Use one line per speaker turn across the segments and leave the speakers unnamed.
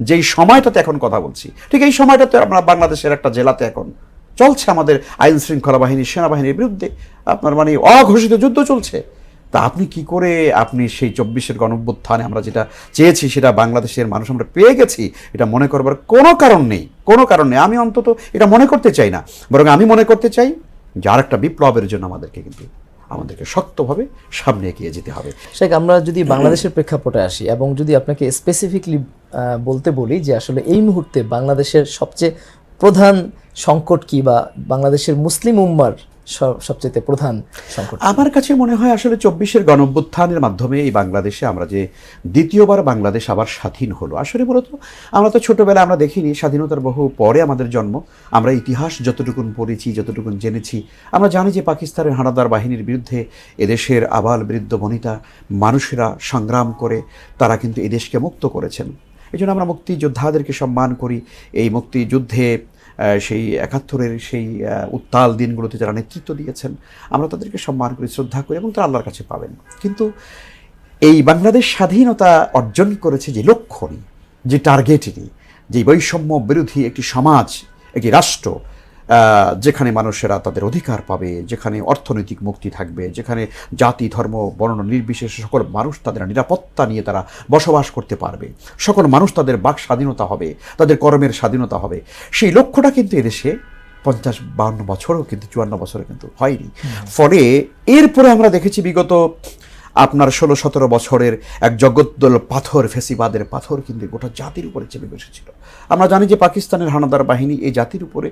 যেই সময়টাতে এখন কথা বলছি, ঠিক এই সময়টাতে আমরা বাংলাদেশের একটা জেলাতে এখন চলছে আমাদের আইন শৃঙ্খলা বাহিনী সেনাবাহিনীর বিরুদ্ধে আপনার মানে অঘোষিত যুদ্ধ চলছে। তা আপনি কি করে আপনি সেই চব্বিশের গণভ্যুত্থানে আমরা যেটা চেয়েছি, সেটা বাংলাদেশের মানুষ আমরা পেয়ে গেছি, এটা মনে করবার কোনো কারণ নেই, কোনো কারণ নেই। আমি অন্তত এটা মনে করতে চাই না। বরং আমি মনে করতে চাই যে আর একটা বিপ্লবের জন্য আমাদেরকে কিন্তু আমাদেরকে শক্তভাবে সামনে এগিয়ে যেতে হবে।
শেখ, আমরা যদি বাংলাদেশের প্রেক্ষাপটে আসি এবং যদি আপনাকে স্পেসিফিকলি বলতে বলি যে আসলে এই মুহূর্তে বাংলাদেশের সবচেয়ে প্রধান সংকট কি বা বাংলাদেশের মুসলিম উম্মার সবচেয়ে প্রধান সংকট
আমার কাছে মনে হয় আসলে চব্বিশের গণঅভ্যুত্থানের মাধ্যমে এই বাংলাদেশে আমরা যে দ্বিতীয়বার বাংলাদেশ আবার স্বাধীন হলো। আসলে মূলত আমরা তো ছোটবেলায় আমরা দেখিনি, স্বাধীনতার বহু পরে আমাদের জন্ম। আমরা ইতিহাস যতটুকুন পড়েছি, যতটুকুন জেনেছি, আমরা জানি যে পাকিস্তানের হানাদার বাহিনীর বিরুদ্ধে এদেশের আবাল বৃদ্ধ বনিতা মানুষেরা সংগ্রাম করে, তারা কিন্তু এদেশকে মুক্ত করেছেন। এই জন্য আমরা মুক্তিযোদ্ধাদেরকে সম্মান করি। এই মুক্তিযুদ্ধে সেই একাত্তরের সেই উত্তাল দিনগুলোতে যারা নেতৃত্ব দিয়েছেন, আমরা তাদেরকে সম্মান করি, শ্রদ্ধা করি এবং তারা আল্লাহর কাছে পাবেন। কিন্তু এই বাংলাদেশ স্বাধীনতা অর্জন করেছে যে লক্ষ্য নিয়ে যে টার্গেট নিয়ে যে বৈষম্য বিরোধী একটি সমাজ, একটি রাষ্ট্র যেখানে মানুষেরা তাদের অধিকার পাবে যেখানে অর্থনৈতিক মুক্তি থাকবে যেখানে জাতি ধর্ম বর্ণ নির্বিশেষে সকল মানুষ তাদের নিরাপত্তা নিয়ে তারা বসবাস করতে পারবে। সকল মানুষ তাদের বাক স্বাধীনতা হবে তাদের কর্মের স্বাধীনতা হবে। সেই লক্ষ্যটা কিন্তু এদেশে পঞ্চাশ বাউন্ন বছরও কিন্তু চুয়ান্ন বছরও কিন্তু হয়নি। ফলে এরপরে আমরা দেখেছি বিগত আপনার ষোলো সতেরো বছরের এক জগদ্দল পাথর, ফেসিবাদের পাথর কিন্তু গোটা জাতির উপরে চেপে বসেছিল। আমরা জানি যে পাকিস্তানের হানাদার বাহিনী এই জাতির উপরে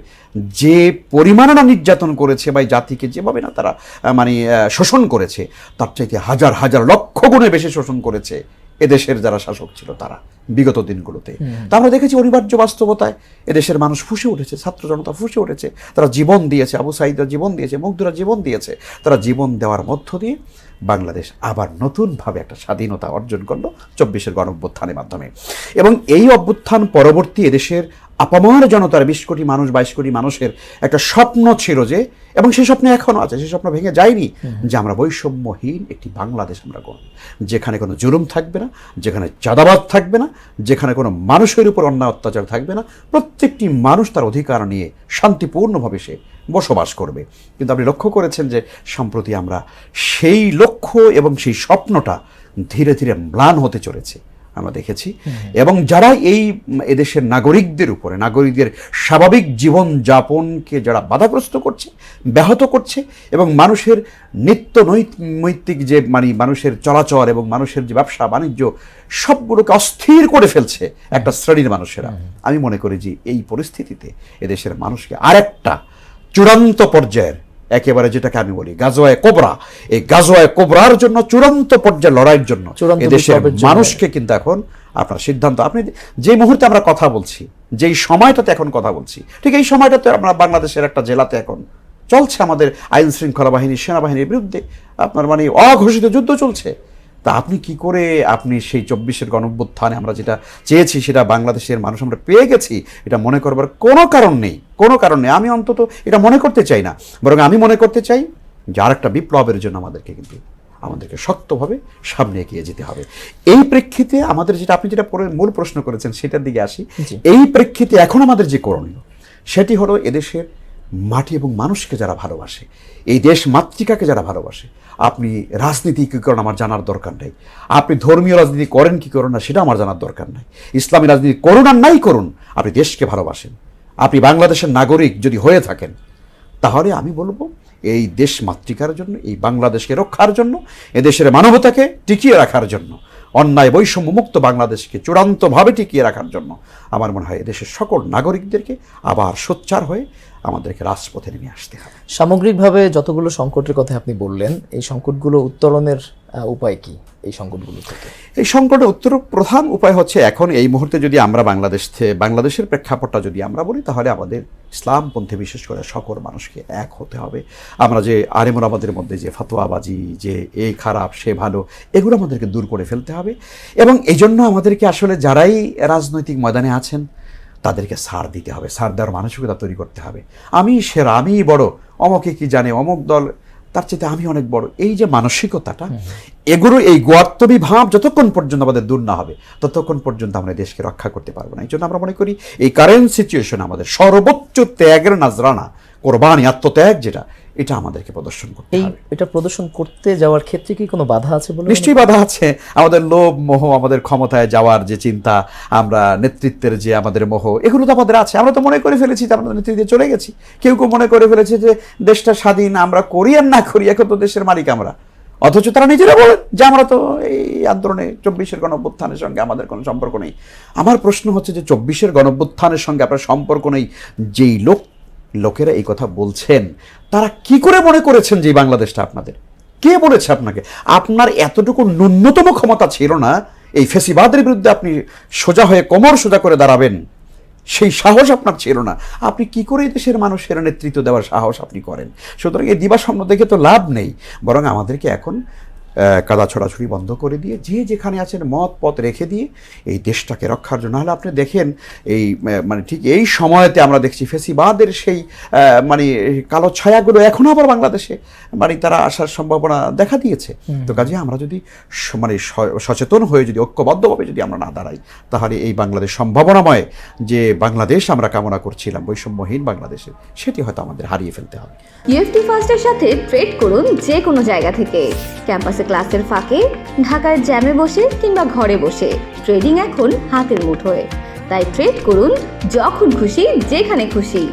যে পরিমাণে নির্যাতন করেছে বা এই জাতিকে যেভাবে না তারা মানে শোষণ করেছে, তার চাইতে হাজার হাজার লক্ষ গুণে বেশি শোষণ করেছে এদেশের যারা শাসক ছিল তারা। বিগত দিনগুলোতে। তা আমরা দেখেছি অনিবার্য বাস্তবতায় এদেশের মানুষ ফুসে উঠেছে ছাত্র জনতা ফুসে উঠেছে। তারা জীবন দিয়েছে আবু সাইদরা জীবন দিয়েছে মুগ্ধরা জীবন দিয়েছে। তারা জীবন দেওয়ার মধ্য দিয়ে বাংলাদেশ আবার নতুনভাবে একটা স্বাধীনতা অর্জন করল চব্বিশের গণ অভ্যুত্থানের মাধ্যমে। এবং এই অভ্যুত্থান পরবর্তী এদেশের আপামার জনতার বিশ কোটি মানুষ বাইশ কোটি মানুষের একটা স্বপ্ন ছিল যে এবং সেই স্বপ্ন এখনও আছে সেই স্বপ্ন ভেঙে যায়নি যে আমরা বৈষম্যহীন একটি বাংলাদেশ আমরা গড়ব। যেখানে কোনো জুলুম থাকবে না যেখানে চাঁদাবাদ থাকবে না যেখানে কোনো মানুষের উপর অন্যায় অত্যাচার থাকবে না, প্রত্যেকটি মানুষ তার অধিকার নিয়ে শান্তিপূর্ণভাবে সে বসবাস করবে। কিন্তু আপনি লক্ষ্য করেছেন যে সম্প্রতি আমরা সেই লক্ষ্য এবং সেই স্বপ্নটা ধীরে ধীরে ম্লান হতে চলেছে। আমরা দেখেছি। এবং যারা এই এদেশের নাগরিকদের উপরে নাগরিকদের স্বাভাবিক জীবন যাপনকে যারা বাধাগ্রস্ত করছে ব্যাহত করছে এবং মানুষের নিত্য নৈত- নৈতিক যে মানে মানুষের চলাচল এবং মানুষের যে ব্যবসা বাণিজ্য সবগুলোকে অস্থির করে ফেলছে একটা শ্রেণির মানুষেরা। আমি মনে করি যে এই পরিস্থিতিতে এদেশের মানুষকে আরেকটা চূড়ান্ত পর্যায়ের একেবারে যেটাকে আমি বলি গাজোয়ায় কোবরা। এই গাজোয়ায় কোবরার জন্য চূড়ান্ত পর্যায়ে লড়াইয়ের জন্য
দেশের
মানুষকে কিন্তু এখন আপনার সিদ্ধান্ত আপনি যে মুহূর্তে আমরা কথা বলছি যেই সময়টাতে এখন কথা বলছি ঠিক এই সময়টাতে আমরা বাংলাদেশের একটা জেলাতে এখন চলছে আমাদের আইন শৃঙ্খলা বাহিনী সেনাবাহিনীর বিরুদ্ধে আপনার মানে অঘোষিত যুদ্ধ চলছে। তা আপনি কি করে আপনি সেই চব্বিশের গণভ্যুত্থানে আমরা যেটা চেয়েছি সেটা বাংলাদেশের মানুষ আমরা পেয়ে গেছি এটা মনে করবার কোনো কারণ নেই কোনো কারণ নেই। আমি অন্তত এটা মনে করতে চাই না। বরং আমি মনে করতে চাই যে আর একটা বিপ্লবের জন্য আমাদেরকে কিন্তু আমাদেরকে শক্তভাবে সামনে এগিয়ে যেতে হবে। এই প্রেক্ষিতে আমাদের যেটা আপনি যেটা মূল প্রশ্ন করেছেন সেটার দিকে আসি। এই প্রেক্ষিতে এখন আমাদের যে করণীয় সেটি হলো এদেশের মাটি এবং মানুষকে যারা ভালোবাসে, এই দেশ মাতৃকাকে যারা ভালোবাসে, আপনি রাজনীতি কী করেন আমার জানার দরকার নেই। আপনি ধর্মীয় রাজনীতি করেন কি করেন না, সেটা আমার জানার দরকার নাই। ইসলামী রাজনীতি করুন আর নাই করুন, আপনি দেশকে ভালোবাসেন। আপনি বাংলাদেশের নাগরিক যদি হয়ে থাকেন, তাহলে আমি বলব, এই দেশ মাতৃকার জন্য, এই বাংলাদেশকে রক্ষার জন্য, এদেশের মানবতাকে টিকিয়ে রাখার জন্য, অন্যায় বৈষম্য মুক্ত বাংলাদেশকে চূড়ান্তভাবে টিকিয়ে রাখার জন্য, আমার মনে হয় এদেশের সকল নাগরিকদেরকে আবার সোচ্চার হয়ে আমাদেরকে রাজপথে নেমে আসতে হবে।
সামগ্রিকভাবে যতগুলো সংকটের কথা আপনি বললেন এই সংকটগুলো উত্তরণের উপায় কি এই সংকটগুলো থেকে?
এই সংকটের উত্তর প্রধান উপায় হচ্ছে এখন এই মুহূর্তে যদি আমরা বাংলাদেশ থেকে বাংলাদেশের প্রেক্ষাপটটা যদি আমরা বলি তাহলে আমাদের ইসলামপন্থী বিশেষ করে সকল মানুষকে এক হতে হবে। আমরা যে আরেমর আমাদের মধ্যে যে ফতোয়াবাজি যে এই খারাপ সে ভালো এগুলো আমাদেরকে দূর করে ফেলতে হবে। এবং এই জন্য আমাদেরকে আসলে যারাই রাজনৈতিক ময়দানে আছেন তাদেরকে সার দিতে হবে সার দেওয়ার মানসিকতা তৈরি করতে হবে। আমি সেরা আমিই বড় অমকে কি জানে অমক দল তার চেয়ে আমি অনেক বড়। এই যে মানসিকতাটা এগুলো এই গোয়ার্তবী ভাব যতক্ষণ পর্যন্ত আমাদের দূর না হবে ততক্ষণ পর্যন্ত আমরা দেশকে রক্ষা করতে পারব না। এই জন্য আমরা মনে করি এই কারেন্ট সিচুয়েশন আমাদের সর্বোচ্চ ত্যাগের নাজরানা কোরবানি আত্মত্যাগ যেটা এটা আমাদেরকে প্রদর্শন করতে
এই
হবে।
এটা প্রদর্শন করতে যাওয়ার ক্ষেত্রে কি কোনো বাধা আছে বলে
নিশ্চয়ই বাধা আছে। আমাদের লোভ মোহ আমাদের ক্ষমতায় যাওয়ার যে চিন্তা আমরা নেতৃত্বের যে আমাদের মোহ এগুলো তো আমাদের আছে। আমরা তো মনে করে ফেলেছি যে আমরা নেতৃত্বে চলে গেছি। কেউ কেউ মনে করে ফেলেছে যে দেশটা স্বাধীন আমরা করি আর না করি এখন তো দেশের মালিক আমরা। অথচ তারা নিজেরা বলেন যে আমরা তো এই আন্দোলনে চব্বিশের গণঅভ্যুত্থানের সঙ্গে আমাদের কোনো সম্পর্ক নেই। আমার প্রশ্ন হচ্ছে যে চব্বিশের গণঅভ্যুত্থানের সঙ্গে আপনার সম্পর্ক নেই যেই লোক লোকেরা এই কথা বলছেন। তারা কি করে মনে করেছেন যে বাংলাদেশটা আপনাদের? কে বলেছে আপনাকে? আপনার এতটুকু ন্যূনতম ক্ষমতা ছিল না, এই ফেসিবাদের বিরুদ্ধে আপনি সোজা হয়ে কোমর সোজা করে দাঁড়াবেন। সেই সাহস আপনার ছিল না। আপনি কি করে দেশের মানুষের নেতৃত্ব দেওয়ার সাহস আপনি করেন? সুতরাং এই দিবাস্বপ্ন দেখে তো লাভ নেই। বরং আমাদেরকে এখন কাদা ছড়াছড়ি বন্ধ করে দিয়ে যে যেখানে আছেন মত পথ রেখে দিয়ে এই দেশটাকে রক্ষার জন্য। হলে আপনি দেখেন এই মানে ঠিক এই সময়তে আমরা দেখছি ফেসিবাদের সেই মানে কালো ছায়াগুলো এখনও আবার বাংলাদেশে মানে তারা আসার সম্ভাবনা দেখা দিয়েছে। তো কাজে আমরা যদি মানে স- সচেতন হয়ে যদি ঐক্যবদ্ধভাবে যদি আমরা না দাঁড়াই তাহলে এই বাংলাদেশ সম্ভাবনাময় যে বাংলাদেশ আমরা কামনা করছিলাম বৈষম্যহীন বাংলাদেশে সেটি হয়তো আমাদের হারিয়ে ফেলতে হবে।
ইউএফটি ফার্স্টের সাথে ট্রেড করুন যে কোনো জায়গা থেকে। ক্যাম্পাসে ক্লাসের ফাঁকে, ঢাকার জ্যামে বসে কিংবা ঘরে বসে। ট্রেডিং এখন হাতের মুঠোয়। তাই ট্রেড করুন যখন খুশি, যেখানে খুশি।